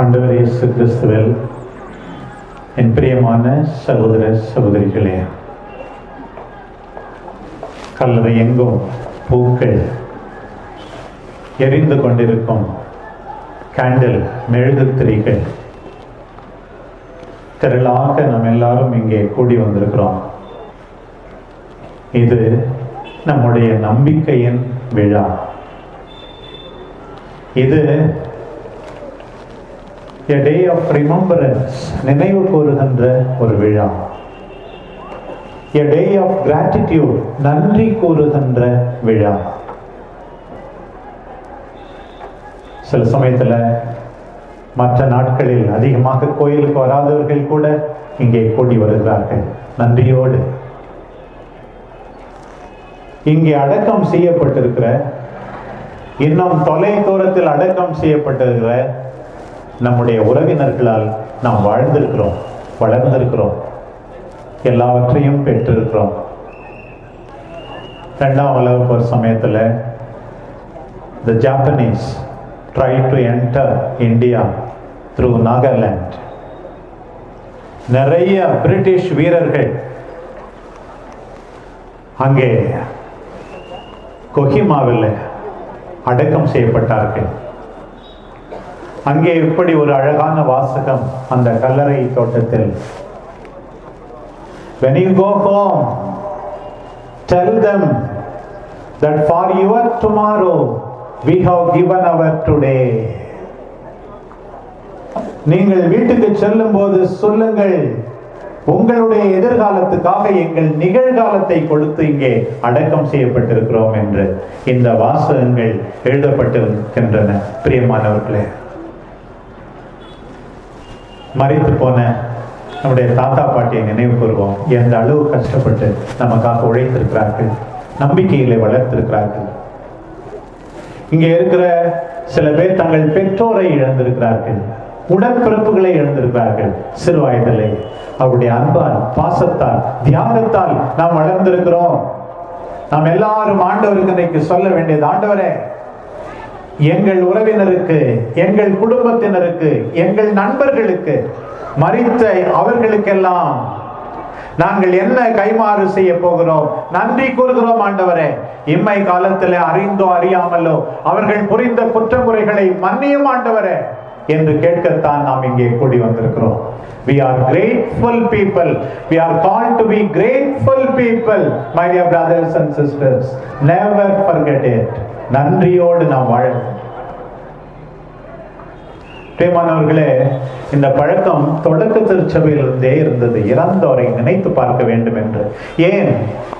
ஆண்டவர் இயேசு கிறிஸ்துவில் என் பிரியமான சகோதர சகோதரிகளே கல்லவை எங்கும் பூக்கள் எரிந்து கொண்டிருக்கும் கேண்டில் மெழுகுத்திரிகள் திரளாக நாம் எல்லாரும் இங்கே கூடி வந்திருக்கிறோம். இது நம்முடைய நம்பிக்கையின் விழா. இது எ டே ஆஃப் remembrance நினைவு கூறுகின்ற ஒரு விழா. எ டே ஆஃப் கிராட்டிடியூட் நன்றி கூறுகின்ற விழா. சில சமயத்தில் மற்ற நாட்களில் அதிகமாக கோயிலுக்கு வராதவர்கள் கூட இங்கே கூடி வருகிறார்கள். நன்றியோடு. இங்கே அடக்கம் செய்யப்பட்டிருக்கிற இன்னும் தொலை தூரத்தில் அடக்கம் செய்யப்பட்டிருக்கிற நம்முடைய உறவினர்களால் நாம் வாழ்ந்திருக்கிறோம் வளர்ந்திருக்கிறோம். எல்லாவற்றையும் பெற்றிருக்கிறோம். ரெண்டாம் உலக போர் சமயத்தில் the Japanese try to enter India through Nagaland நிறைய பிரிட்டிஷ் வீரர்கள் அங்கே கொஹிமாவில் அடக்கம் செய்யப்பட்டார்கள். அங்கே இப்படி ஒரு அழகான வாசகம் அந்த கல்லறை தோட்டத்தில். When you go home tell them that for your tomorrow we have given our today. நீங்கள் வீட்டுக்கு செல்லும் போது சொல்லுங்கள் உங்களுடைய எதிர்காலத்துக்காக எங்கள் நிகழ்காலத்தை கொடுத்து இங்கே அடக்கம் செய்யப்பட்டிருக்கிறோம் என்று இந்த வாசகங்கள் எழுதப்பட்டிருக்கின்றன. பிரியமானவர்களே மறைத்து போன நம்முடைய தாத்தா பாட்டியை நினைவு கூறுவோம் எந்த அளவு கஷ்டப்பட்டு நமக்காக உழைத்திருக்கிறார்கள் நம்பிக்கைகளை வளர்த்திருக்கிறார்கள். இங்கே இருக்கிற சில பேர் தங்கள் பெற்றோரை இழந்திருக்கிறார்கள் உடற்பிறப்புகளை இழந்திருக்கிறார்கள். சிறு வயதிலே அவருடைய அன்பால் பாசத்தால் தியாகத்தால் நாம் வளர்ந்திருக்கிறோம். நாம் எல்லாரும் ஆண்டவருக்கு இன்னைக்கு சொல்ல வேண்டியது ஆண்டவரே எங்கள் உறவினருக்கு எங்கள் குடும்பத்தினருக்கு எங்கள் நண்பர்களுக்கு மறித்த அவர்களுக்கெல்லாம் நாங்கள் என்ன கைமாறு செய்ய போகிறோம்? நன்றி கூறுகிறோம் ஆண்டவரே. இம்மை காலத்தில் அறிந்தோ அறியாமலோ அவர்கள் புரிந்த குற்றமுறைகளை மன்னியும் ஆண்டவரே என்று கேட்கத்தான் நாம் இங்கே கூடி வந்திருக்கிறோம். We are grateful people. We are called to be grateful people my dear brothers and sisters. Never forget it. நன்றியோடு நாம் வாழ பிரியமானவர்களே இந்த பழக்கம் தொடக்க திருச்சபையிலிருந்தே இருந்தது. இறந்தோரை நினைத்து பார்க்க வேண்டும் என்று ஏன்?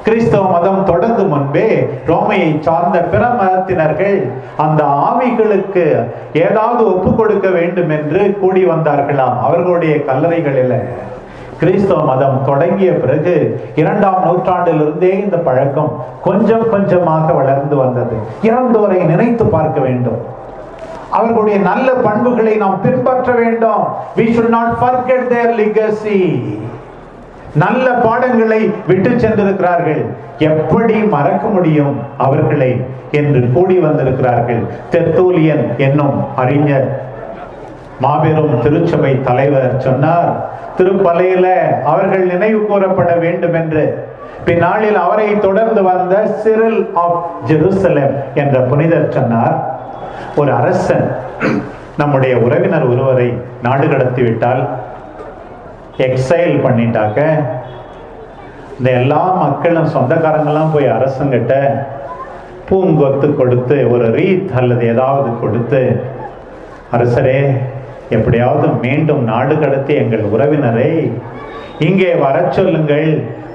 கிறிஸ்தவ மதம் தொடங்கும் முன்பே ரோமையை சார்ந்த பிற மதத்தினர்கள் அந்த ஆவிகளுக்கு ஏதாவது ஒப்பு கொடுக்க வேண்டும் என்று கூடி வந்தார்களாம். அவர்களுடைய கல்லறைகளில். கிறிஸ்தவ மதம் தொடங்கிய பிறகு இரண்டாம் நூற்றாண்டிலிருந்தே இந்த பழக்கம் கொஞ்சம் கொஞ்சமாக வளர்ந்து வந்தது. இறந்தோரை நினைத்து பார்க்க வேண்டும். அவர்களுடைய நல்ல பண்புகளை நாம் பின்பற்ற வேண்டும். We should not forget their legacy. நல்ல பாடங்களை விட்டு சென்றிருக்கிறார்கள். எப்படி மறக்க முடியும் அவர்களை என்று கூடி வந்திருக்கிறார்கள். தெர்த்தூலியன் என்னும் அறிஞர் மாபெரும் திருச்சபை தலைவர் சொன்னார் திருப்பலையில அவர்கள் நினைவு கூறப்பட வேண்டும் என்று பின்னாளில் அவரை தொடர்ந்து வந்த சிறில் ஆஃப் ஜெருசலேம் என்ற புனிதர் சொன்னார் ஒரு அரசன் நம்முடைய உறவினர் ஒருவரை நாடு கடத்தி விட்டால் எக்ஸைல் பண்ணிட்டாக்க இந்த எல்லா மக்களும் சொந்தக்காரங்கெல்லாம் போய் அரசங்கிட்ட பூங்கொத்து கொடுத்து ஒரு ரீத் அல்லது ஏதாவது கொடுத்து அரசரே எப்படியாவது மீண்டும் நாடு கடத்தி எங்கள் உறவினரை இங்கே வரச் சொல்லுங்கள்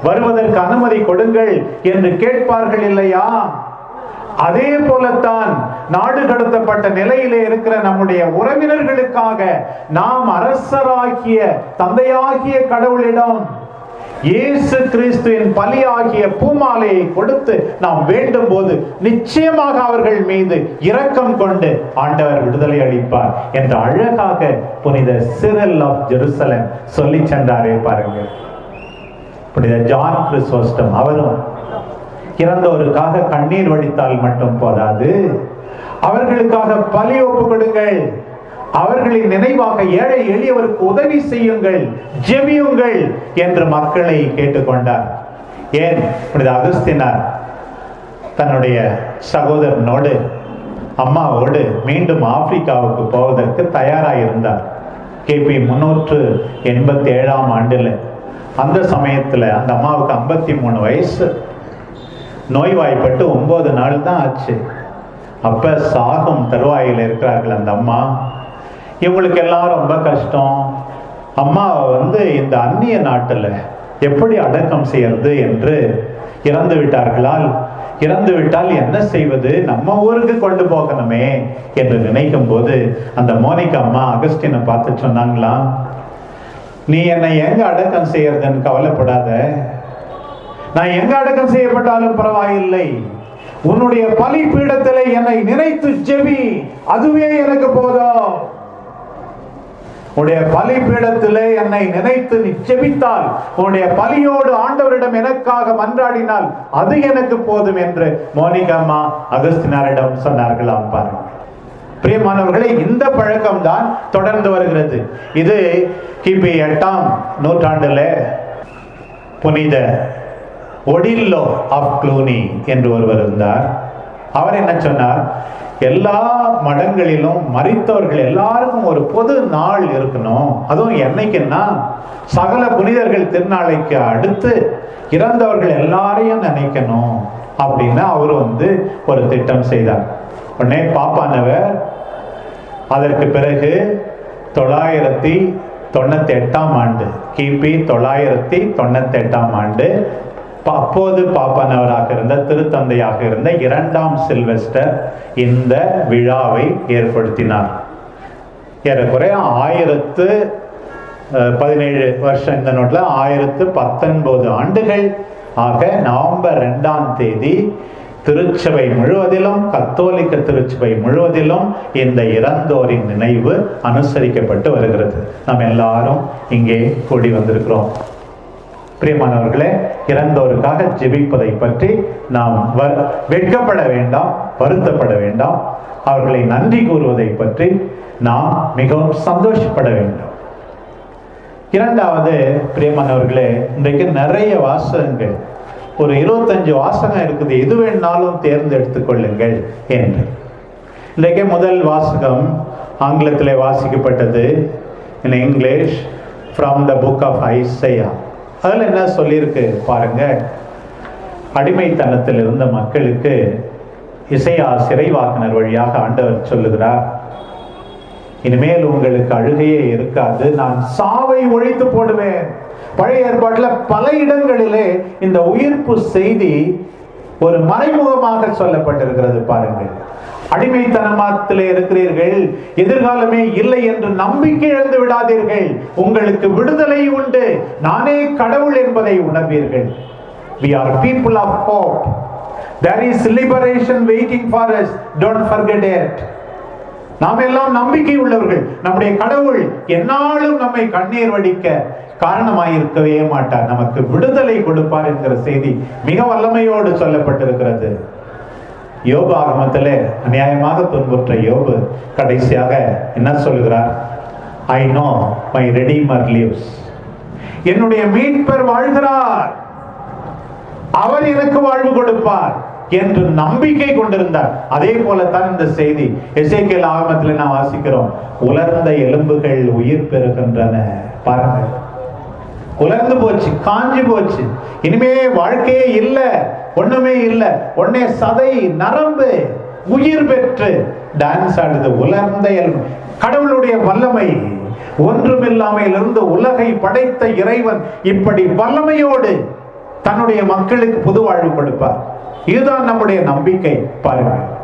வருவதற்கு அனுமதி கொடுங்கள் என்று கேட்பார்கள் இல்லையா? அதே போலத்தான் நாடு கடத்தப்பட்ட நிலையிலே இருக்கிற நம்முடைய உறவினர்களுக்காக நாம் அரசராகிய தந்தையாகிய கடவுளிடம் இயேசு கிறிஸ்துவின் பலியாகிய பூமாலையை கொடுத்து நாம் வேண்டும் போது நிச்சயமாக அவர்கள் மீது இரக்கம் கொண்டு ஆண்டவர் விடுதலை அளிப்பார் என்று அழகாக புனித சிரல் ஆஃப் ஜெருசலம் சொல்லி சென்றாரே பாருங்கள். புனித ஜான் கிறிஸ்தோஸ்டம் அவரும் இறந்தோருக்காக கண்ணீர் வடித்தால் மட்டும் போதாது. அவர்களுக்காக பலி ஒப்பு கொடுங்கள். அவர்களின் நினைவாக ஏழை எளியவருக்கு உதவி செய்யுங்கள் ஜெபியுங்கள் என்று மக்களை கேட்டுக்கொண்டார். ஏன் புனித அகஸ்தினார் தன்னுடைய சகோதரனோடு அம்மாவோடு மீண்டும் ஆப்பிரிக்காவுக்கு போவதற்கு தயாராக இருந்தார் கிபி முன்னூற்று எண்பத்தி ஏழாம் ஆண்டில். அந்த சமயத்தில் அந்த அம்மாவுக்கு ஐம்பத்தி மூணு வயசு. நோய்வாய்ப்பட்டு ஒன்பது நாள் தான் ஆச்சு. அப்போ சாகும் தருவாயில் இருக்கிறார்கள் அந்த அம்மா. இவங்களுக்கு எல்லாம் ரொம்ப கஷ்டம். அம்மாவை வந்து இந்த அந்நிய நாட்டில் எப்படி அடக்கம் செய்யறது என்று இறந்து விட்டார்களால் இறந்து விட்டால் என்ன செய்வது? நம்ம ஊருக்கு கொண்டு போகணுமே என்று நினைக்கும் போது அந்த மோனிகா அம்மா அகஸ்டினை பார்த்து சொன்னாங்களாம் நீ என்னை எங்க அடக்கம் செய்யறதுன்னு கவலைப்படாத. நான் எங்க அடக்கம் செய்யப்பட்டாலும் பரவாயில்லை. உன்னுடைய பலி பீடத்திலே என்னை நினைத்து செவி அதுவே எனக்கு போதும். உன்னுடைய பலிபீடத்திலே என்னை நினைத்து நீ உன்னுடைய பலியோடு ஆண்டவரிடம் எனக்காக மன்றாடினால் அது எனக்கு போதும் என்று மோனிகம்மா அகஸ்தினாரிடம் சொன்னார்களாம் பாருங்கள் பிரியமானவர்களே இந்த பழக்கம் தான் தொடர்ந்து வருகிறது. இது கிபி எட்டாம் நூற்றாண்டுல புனித ஒடில்லோ ஆஃப் க்ளூனி என்று ஒருவர் இருந்தார். அவர் என்ன சொன்னார்? எல்லா மடங்களிலும் மறித்தவர்கள் எல்லாருக்கும் ஒரு பொது நாள் இருக்கணும். அதுவும் என்னைக்குன்னா சகல புனிதர்கள் திருநாளைக்கு அடுத்து இறந்தவர்கள் எல்லாரையும் நினைக்கணும் அப்படின்னு அவர் வந்து ஒரு திட்டம் செய்தார். உடனே பாப்பானவர் அதற்கு பிறகு தொள்ளாயிரத்தி தொண்ணூத்தி எட்டாம் ஆண்டு கிபி தொள்ளாயிரத்தி தொண்ணூத்தி எட்டாம் ஆண்டு அப்போது பாப்பானவராக இருந்த திருத்தந்தையாக இருந்த இரண்டாம் சில்வெஸ்டர் இந்த விழாவை ஏற்படுத்தினார். ஏறக்குறைய ஆயிரத்து பதினேழு வருஷம் இந்த நோட்டில் ஆயிரத்து பத்தொன்பது ஆண்டுகள் ஆக நவம்பர் ரெண்டாம் தேதி திருச்சபை முழுவதிலும் கத்தோலிக்க திருச்சபை முழுவதிலும் இந்த இறந்தோரின் நினைவு அனுசரிக்கப்பட்டு வருகிறது. நாம் எல்லாரும் இங்கே கூடி வந்திருக்கிறோம். பிரியமானவர்களே இறந்தோருக்காக ஜெபிப்பதை பற்றி நாம் வ- வெட்கப்பட வேண்டாம் வருத்தப்பட வேண்டாம். அவர்களை நன்றி கூறுவதை பற்றி நாம் மிகவும் சந்தோஷப்பட வேண்டும். இரண்டாவது பிரியமானவர்களே இன்றைக்கு நிறைய வாசகங்கள் ஒரு இருபத்தஞ்சு வாசகம் இருக்குது எது வேணாலும் தேர்ந்தெடுத்து கொள்ளுங்கள் என்று. இன்றைக்கு முதல் வாசகம் ஆங்கிலத்தில் வாசிக்கப்பட்டது in English from the book of Isaiah அதில் என்ன சொல்லியிருக்கு பாருங்க. அடிமைத்தனத்தில் இருந்த மக்களுக்கு இசையா சிறைவாக்கினர் வழியாக ஆண்டவர் சொல்லுகிறார். இனிமேல் உங்களுக்கு அழுகையே இருக்காது. நான் சாவை ஒழித்து போடுவேன். பழைய ஏற்பாட்டில் பல இடங்களிலே இந்த உயிர்ப்பு செய்தி ஒரு மறைமுகமாக சொல்லப்பட்டிருக்கிறது பாருங்கள். அடிமைத்தனமாத்திலே இருக்கிறீர்கள். எதிர்காலமே இல்லை என்று நம்பிக்கை இழந்து விடாதீர்கள். உங்களுக்கு விடுதலை உண்டு. நானே கடவுள் என்பதை உணர்வீர்கள். We are people of hope. There is liberation waiting for us. Don't forget it. நாம் எல்லாம் நம்பிக்கை உள்ளவர்கள். நம்முடைய கடவுள் என்னாலும் நம்மை கண்ணீர் வடிக்க காரணமாயிருக்கவே மாட்டார். நமக்கு விடுதலை கொடுப்பார் என்கிற செய்தி மிக வல்லமையோடு சொல்லப்பட்டிருக்கிறது. யோபு ஆகமத்தில் அநியாயமாக துன்புற்ற யோபு கடைசியாக என்ன சொல்கிறார்? I know my redeemer lives என்னுடைய மீட்பர் வாழ்கிறார். அவர் எனக்கு வாழ்வு கொடுப்பார் என்று நம்பிக்கை கொண்டிருந்தார். அதே போலத்தான் இந்த செய்தி எசைக்கல் ஆகமத்தில் நாம் வாசிக்கிறோம். உலர்ந்த எலும்புகள் உயிர் பெறுகின்றன. பாருங்க உலர்ந்து போச்சு காஞ்சி போச்சு. இனிமே வாழ்க்கையே இல்லை. ஒண்ணுமே இல்ல. உடனே சதை நரம்பு உயிர் பெற்று டான்ஸ் ஆடுது. உலர்ந்த கடவுளுடைய வல்லமை ஒன்றுமில்லாமையில் இருந்து உலகை படைத்த இறைவன் இப்படி வல்லமையோடு தன்னுடைய மக்களுக்கு புது வாழ்வு கொடுப்பார். இதுதான் நம்முடைய நம்பிக்கை. பாருங்கள்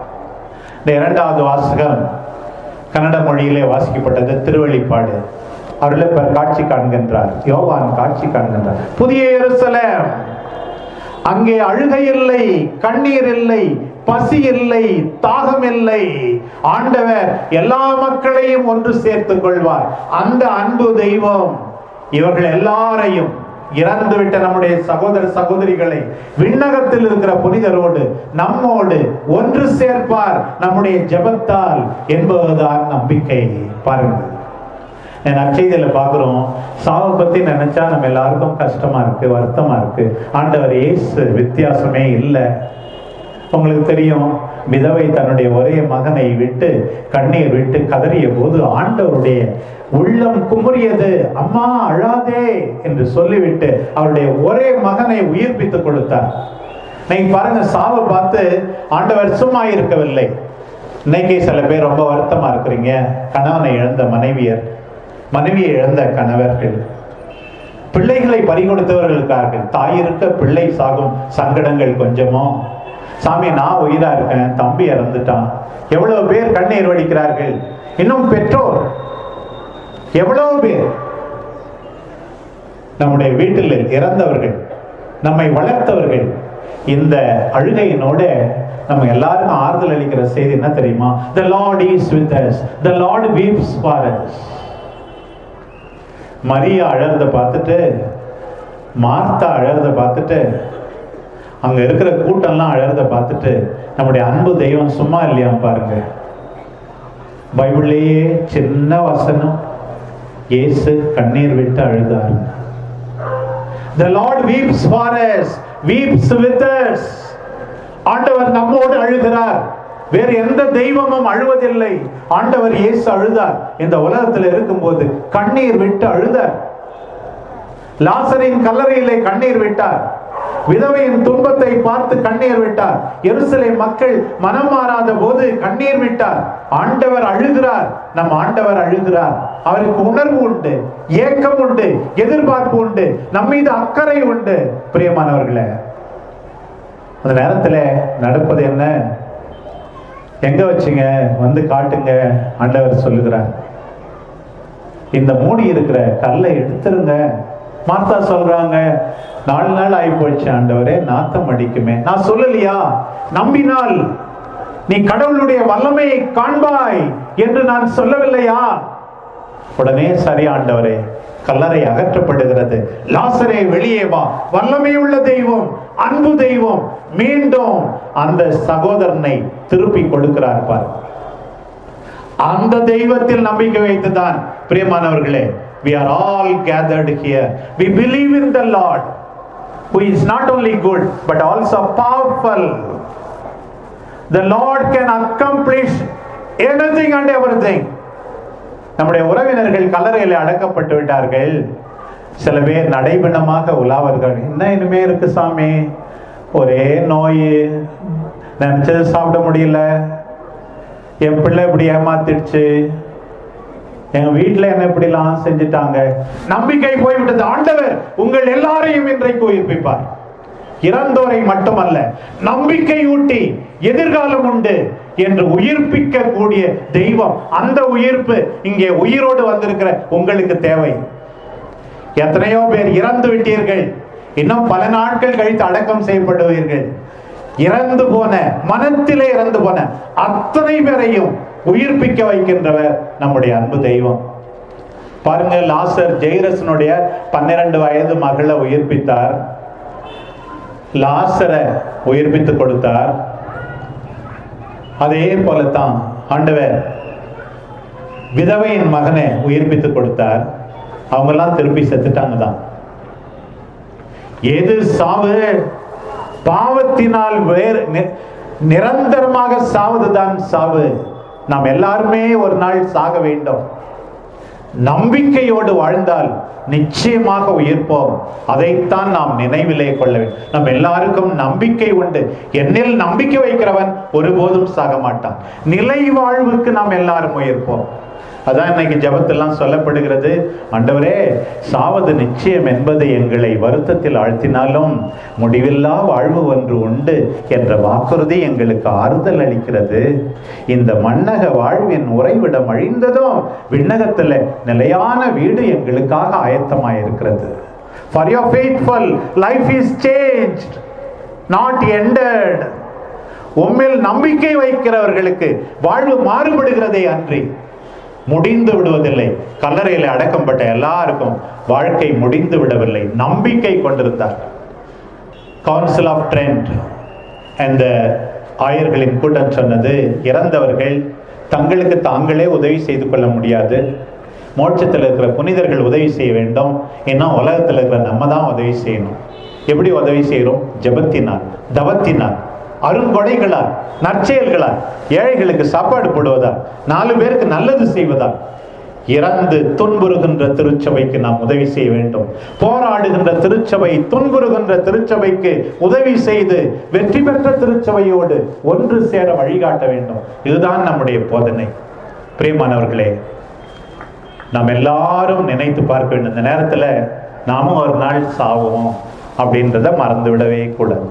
இந்த இரண்டாவது வாசகம் கன்னட மொழியிலே வாசிக்கப்பட்டது. திருவழிப்பாடு அருளப்பர் காட்சி காண்கின்றார். யோவான் காட்சி காண்கின்றார். புதிய எருசலேம். அங்கே அழுகை இல்லை கண்ணீர் இல்லை பசி இல்லை தாகம் இல்லை. ஆண்டவர் எல்லா மக்களையும் ஒன்று சேர்த்துக் கொள்வார். அந்த அன்பு தெய்வம் இவர்கள் எல்லாரையும் இறந்துவிட்ட நம்முடைய சகோதர சகோதரிகளை விண்ணகத்தில் இருக்கிற புனிதரோடு நம்மோடு ஒன்று சேர்ப்பார். நம்முடைய ஜெபத்தால் என்பதுதான் நம்பிக்கை. பாருங்கள். நற்செய்தியில பார்க்குறோம் சாவை பத்தி நினைச்சா நம்ம எல்லாருக்கும் கஷ்டமா இருக்கு வருத்தமா இருக்கு. ஆண்டவர் ஏசு வித்தியாசமே இல்லை. உங்களுக்கு தெரியும் விதவை தன்னுடைய ஒரே மகனை விட்டு கண்ணீர் விட்டு கதறிய போது ஆண்டவருடைய உள்ளம் குமுறியது. அம்மா அழாதே என்று சொல்லிவிட்டு அவருடைய ஒரே மகனை உயிர்ப்பித்து கொடுத்தார். நீங்க பாருங்க சாவை பார்த்து ஆண்டவர் சும்மா இருக்கவில்லை. இன்னைக்கு சில பேர் ரொம்ப வருத்தமா இருக்கிறீங்க. கணவனை இழந்த மனைவியர். மனைவியை இழந்த கணவர்கள். பிள்ளைகளை பறிகொடுத்தவர்களுக்கார்கள் தாயிருக்க தாய் இருக்க பிள்ளை சாகும் சங்கடங்கள் கொஞ்சமோ? சாமி நான் உயிரா இருக்கேன் தம்பி இறந்துட்டான். எவ்வளவு பேர் கண்ணீர் வடிக்கிறார்கள் இன்னும் பெற்றோர். எவ்வளவு பேர்? நம்முடைய வீட்டில் இறந்தவர்கள் நம்மை வளர்த்தவர்கள் இந்த அழுகையினோட நம்ம எல்லாருக்கும் ஆறுதல் அளிக்கிற செய்தி என்ன தெரியுமா? The Lord is with us the Lord weeps for us Maria அழறத பார்த்துட்டு மார்த்தா அழறத பார்த்துட்டு அங்கே இருக்கிற கூட்டம்லாம் அழறத பார்த்துட்டு நம்முடைய அன்பு தெய்வம் சும்மா இல்லையா பாருங்க. பைபிள்லேயே சின்ன வசனம் இயேசு கண்ணீர் விட்டு அழுதார். The Lord weeps for us, weeps with us. ஆண்டவர் நம்மோடு அழுகிறார். வேறு எந்த தெய்வமும் அழுவதில்லை. ஆண்டவர் இயேசு அழுதார். இந்த உலகத்தில் இருக்கும்போது கண்ணீர் விட்டு அழுதார். லாசரின் கல்லறையிலே கண்ணீர் விட்டார். விதவையின் துன்பத்தை பார்த்து கண்ணீர் விட்டார். எருசலை மக்கள் மனம் மாறாத போது கண்ணீர் விட்டார். ஆண்டவர் அழுகிறார். நம் ஆண்டவர் அழுகிறார். அவருக்கு உணர்வு உண்டு ஏக்கம் உண்டு எதிர்பார்ப்பு உண்டு நம் மீது அக்கறை உண்டு. பிரியமானவர்களே அந்த நேரத்தில் நடப்பது என்ன? எங்க வச்சீங்க? வந்து காட்டுங்க ஆண்டவர் சொல்லுகிறார். இந்த மூடி இருக்கிற கல்லை எடுத்துருங்க. மார்த்தா சொல்றாங்க நாலு நாள் ஆகி போச்சு ஆண்டவரே நாத்தம் அடிக்குமே. நான் சொல்லலையா? நம்பினால் நீ கடவுளுடைய வல்லமையை காண்பாய் என்று நான் சொல்லவில்லையா? உடனே சரி ஆண்டவரே கல்லறை அகற்றப்படுகிறது லாசரே வெளியே வா வல்லமை உள்ள தெய்வம் அன்பு தெய்வம் மீண்டும் அந்த சகோதரனை திருப்பி கொடுக்கிறார் பார் அந்த தெய்வத்தில் நம்பிக்கை வைத்துதான் பிரியமானவர்களே we are all gathered here we believe in the lord who is not only good but also powerful the lord can accomplish anything and everything நம்முடைய உறவினர்கள் கல்லறையில் அடக்கப்பட்டு விட்டார்கள். சில பேர் நடைபெணமாக உலாவர்கள் என்ன இனிமே இருக்கு சாமி? ஒரே நோய். நினைச்சது சாப்பிட முடியல. என் பிள்ளை இப்படி ஏமாத்திடுச்சு. எங்க வீட்டுல என்ன இப்படிலாம் செஞ்சுட்டாங்க? நம்பிக்கை போய்விட்டது. ஆண்டவர் உங்கள் எல்லாரையும் இன்றைக்கு உயிர்ப்பிப்பார். இறந்தோரை மட்டுமல்ல நம்பிக்கை ஊட்டி எதிர்காலம் உண்டு. என்று உயிர்ப்பிக்க கூடிய தெய்வம். அந்த உயிர்ப்பு இங்கே உயிரோடு வந்திருக்கிற உங்களுக்கு தேவை. எத்தனையோ பேர் இறந்து விட்டீர்கள். இன்னும் பல நாட்கள் கழித்து அடக்கம் செய்யப்படுவீர்கள். இறந்து போன மனத்திலே இறந்து போன அத்தனை பேரையும் உயிர்ப்பிக்க வைக்கின்றவர் நம்முடைய அன்பு தெய்வம். பாருங்க லாசர் ஜெயரசனுடைய பன்னிரண்டு வயது மகளை உயிர்ப்பித்தார். லாசரை உயிர்ப்பித்து கொடுத்தார். அதே போல தான் ஆண்டவர் விதவையின் மகனை உயிர்ப்பித்து கொடுத்தார். அவங்கெல்லாம் திருப்பி செத்துட்டாங்க தான் எது சாவு? பாவத்தினால் வேறு நி- நிரந்தரமாக சாவதுதான் சாவு. நாம் எல்லாருமே ஒரு நாள் சாக வேண்டும். நம்பிக்கையோடு வாழ்ந்தால் நிச்சயமாக உயிர்ப்போம் அதைத்தான் நாம் நினைவிலே கொள்ள வேண்டும். நம் எல்லாருக்கும் நம்பிக்கை உண்டு. என்னில் நம்பிக்கை வைக்கிறவன் ஒருபோதும் சாக மாட்டான் நிலை வாழ்வுக்கு நாம் எல்லாரும் உயிர்ப்போம் அதான் இன்னைக்கு ஜெபத்தெல்லாம் சொல்லப்படுகிறது. ஆண்டவரே சாவது நிச்சயம் என்பது எங்களை வருத்தத்தில் ஆழ்த்தினாலும் முடிவில்லா வாழ்வு ஒன்று உண்டு என்ற வாக்குறுதி எங்களுக்கு ஆறுதல் அளிக்கிறது. இந்த மன்னக வாழ்வின் உறைவிடம் அழிந்ததும் விண்ணகத்தில் நிலையான வீடு எங்களுக்காக ஆயத்தமாயிருக்கிறது. For your faithful life is change not ended உம்மில் நம்பிக்கை வைக்கிறவர்களுக்கு வாழ்வு மாறுபடுகிறதே அன்றி. முடிந்து விடுவதில்லை. கல்லறையில் அடக்கப்பட்ட எல்லாருக்கும் வாழ்க்கை முடிந்து விடவில்லை. நம்பிக்கை கொண்டிருந்தார். கவுன்சில் ஆஃப் ட்ரெண்ட் அந்த ஆயர்களின் கூட்டம் சொன்னது இறந்தவர்கள் தங்களுக்கு தாங்களே உதவி செய்து கொள்ள முடியாது. மோட்சத்தில் இருக்கிற புனிதர்கள் உதவி செய்ய வேண்டும். ஏன்னா உலகத்தில் இருக்கிற நம்ம தான் உதவி செய்யணும். எப்படி உதவி செய்கிறோம் ஜபத்தினால் தவத்தினால். அருங்கொடைகளால் நற்செயல்களால் ஏழைகளுக்கு சாப்பாடு போடுவதா நாலு பேருக்கு நல்லது செய்வதா இறந்து துன்புறுகின்ற திருச்சபைக்கு நாம் உதவி செய்ய வேண்டும். போராடுகின்ற திருச்சபை துன்புறுகின்ற திருச்சபைக்கு உதவி செய்து வெற்றி பெற்ற திருச்சபையோடு ஒன்று சேர வழிகாட்ட வேண்டும். இதுதான் நம்முடைய போதனை. பிரியமானவர்களே நாம் எல்லாரும் நினைத்து பார்க்க வேண்டும் இந்த நேரத்தில் நாமும் ஒரு நாள் சாவோம் அப்படின்றத மறந்து விடவே கூடாது.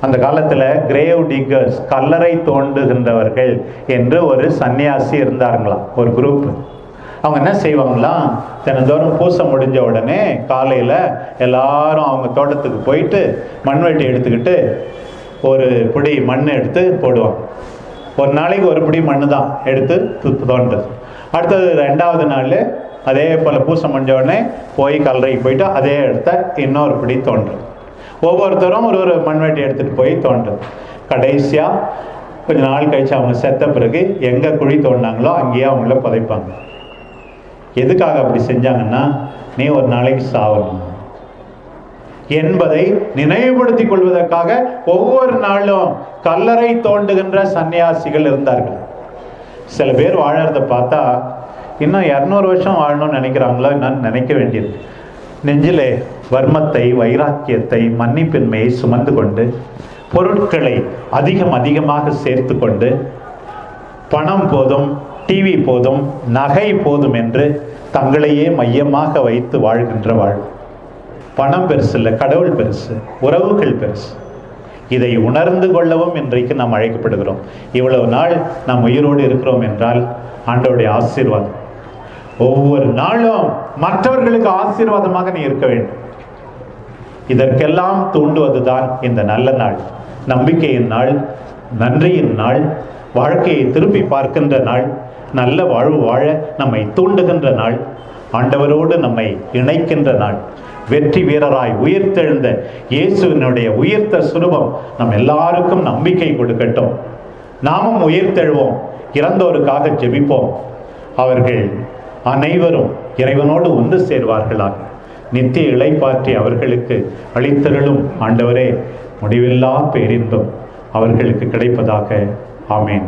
அந்த காலத்தில் கிரேவ் டிக்கர்ஸ் கல்லறை தோண்டுகின்றவர்கள் என்று ஒரு சன்னியாசி இருந்தாருங்களாம் ஒரு குரூப் அவங்க என்ன செய்வாங்களாம் தினந்தோறும் பூசை முடிஞ்ச உடனே காலையில் எல்லாரும் அவங்க தோட்டத்துக்கு போயிட்டு மண்வெட்டி எடுத்துக்கிட்டு ஒரு பிடி மண் எடுத்து போடுவாங்க. ஒரு நாளைக்கு ஒரு பிடி மண்ணு தான் எடுத்து து- தோண்டுறது அடுத்தது ரெண்டாவது நாள் அதே போல் பூசை முடிஞ்ச உடனே போய் கல்லறைக்கு போயிட்டு அதே இடத்த இன்னொரு பிடி தோன்றுறது ஒவ்வொருத்தரும் ஒரு ஒரு மண்வெட்டி எடுத்துகிட்டு போய் தோண்டும் கடைசியாக கொஞ்ச நாள் கழிச்சு அவங்க செத்த பிறகு எங்கே குழி தோண்டினாங்களோ அங்கேயே அவங்கள புதைப்பாங்க. எதுக்காக அப்படி செஞ்சாங்கன்னா நீ ஒரு நாளைக்கு சாவணும். என்பதை நினைவுபடுத்திக் கொள்வதற்காக ஒவ்வொரு நாளும் கல்லறை தோண்டுகின்ற சன்னியாசிகள் இருந்தார்கள். சில பேர் வாழறத பார்த்தா இன்னும் இரநூறு வருஷம் வாழணும்னு நினைக்கிறாங்களோ என்னன்னு நினைக்க வேண்டியது. நெஞ்சிலே வர்மத்தை வைராக்கியத்தை மன்னிப்பின்மையை சுமந்து கொண்டு பொருட்களை அதிகம் அதிகமாக சேர்த்து கொண்டு பணம் போதும் டிவி போதும் நகை போதும் என்று தங்களையே மையமாக வைத்து வாழ்கின்ற வாழ். பணம் பெருசு இல்லை கடவுள் பெருசு உறவுகள் பெருசு. இதை உணர்ந்து கொள்ளவும் இன்றைக்கு நாம் அழைக்கப்படுகிறோம். இவ்வளவு நாள் நாம் உயிரோடு இருக்கிறோம் என்றால் ஆண்டவருடைய ஆசீர்வாதம். ஒவ்வொரு நாளும் மற்றவர்களுக்கு ஆசீர்வாதமாக நீ இருக்க வேண்டும். இதற்கெல்லாம் தூண்டுவதுதான் இந்த நல்ல நாள். நம்பிக்கையின் நாள் நன்றியின் நாள் வாழ்க்கையை திருப்பி பார்க்கின்ற நாள் நல்ல வாழ்வு வாழ நம்மை தூண்டுகின்ற நாள் ஆண்டவரோடு நம்மை இணைக்கின்ற நாள். வெற்றி வீரராய் உயிர்த்தெழுந்த இயேசுவினுடைய உயிர்த்த சுரூபம் நம் எல்லாருக்கும் நம்பிக்கை கொடுக்கட்டும். நாமும் உயிர்த்தெழுவோம் இறந்தோருக்காக ஜெபிப்போம். அவர்கள் அனைவரும் இறைவனோடு ஒன்று சேர்வார்களாக. நித்திய இளைப்பாற்றி அவர்களுக்கு அளித்தருளும் ஆண்டவரே முடிவில்லா பேரின்பம் அவர்களுக்கு கிடைப்பதாக. ஆமேன்.